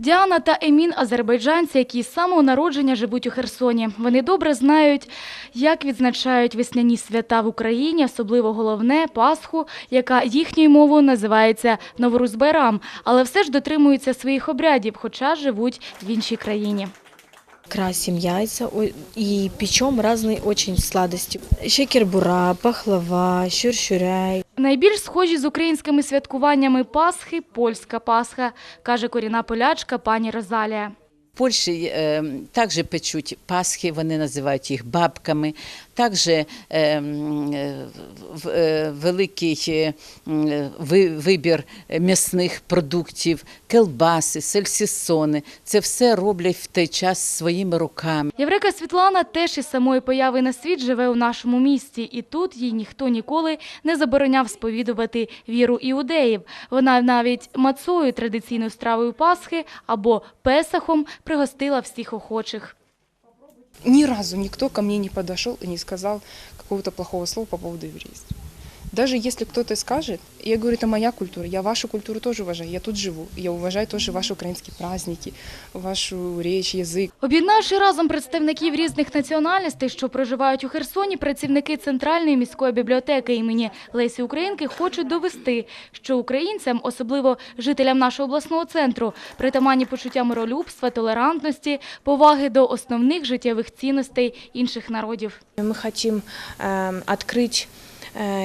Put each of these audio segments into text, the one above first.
Діана та Емін – азербайджанці, які з самого народження живуть у Херсоні. Вони добре знають, як відзначають весняні свята в Україні, особливо головне – Пасху, яка їхньою мовою називається Новорузбайрам, але все ж дотримуються своїх обрядів, хоча живуть в іншій країні. Красим о- и печем разные очень сладости. Шекер-бура, пахлава, щур-щуряй. Найбільш схожі з українськими святкуваннями Пасхи – польська Пасха, каже коріна полячка пані Розалія. Польщі е, також печуть пасхи, вони називають їх бабками. Також е, е, е, великий е, е, ви- вибір м'ясних продуктів, келбаси, сельсісони. Це все роблять в той час своїми руками. Єврейка Світлана теж із самої появи на світ живе у нашому місті, і тут їй ніхто ніколи не забороняв сповідувати віру іудеїв. Вона навіть мацою традиційною стравою Пасхи або песахом пригостила всіх охочих. Ни разу никто ко мне не подошел и не сказал какого-то плохого слова по поводу еврейства. Даже если кто-то скажет, я говорю, это моя культура, я вашу культуру тоже уважаю, я тут живу, я уважаю тоже ваши украинские праздники, вашу речь, язык. Об'єднавши разом представників різних національностей, що проживають у Херсоні, працівники Центральної міської бібліотеки імені Лесі Українки хочуть довести, що українцям, особливо жителям нашого обласного центру, притаманні почуття миролюбства, толерантності, поваги до основних життєвих цінностей інших народів. Мы хотим э, открыть э,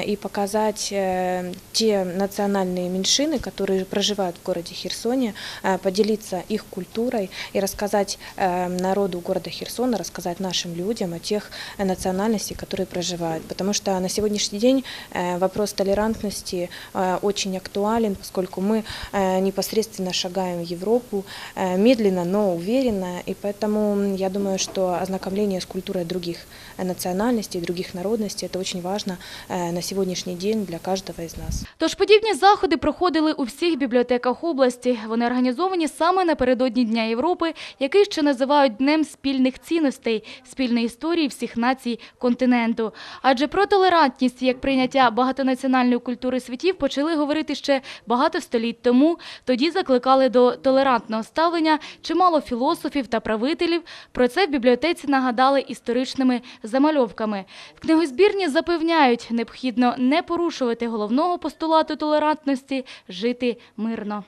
и показать э, те национальные меньшины, которые проживают в городе Херсоне, э, поделиться их культурой и рассказать э, народу города Херсона, рассказать нашим людям о тех э, национальностей, которые проживают. Потому что на сегодняшний день э, вопрос толерантности э, очень актуален, поскольку мы э, непосредственно шагаем в Европу э, медленно, но уверенно. И поэтому я думаю, что ознакомление с культурой других э, национальностей, других народностей – это очень важно э, на сегодняшний день для каждого из нас. Тож подібні заходи проходили у всіх бібліотеках області. Вони організовані саме напередодні Дня Європи, який ще називають Днем спільних цінностей, спільної історії всіх націй континенту. Адже про толерантність як прийняття багатонаціональної культури світів почали говорити ще багато століть тому. Тоді закликали до толерантного ставлення чимало філософів та правителів. Про це в бібліотеці нагадали історичними замальовками. В книгозбірні запевняють, необхідно не порушувати головного постулату толерантності – жити мирно.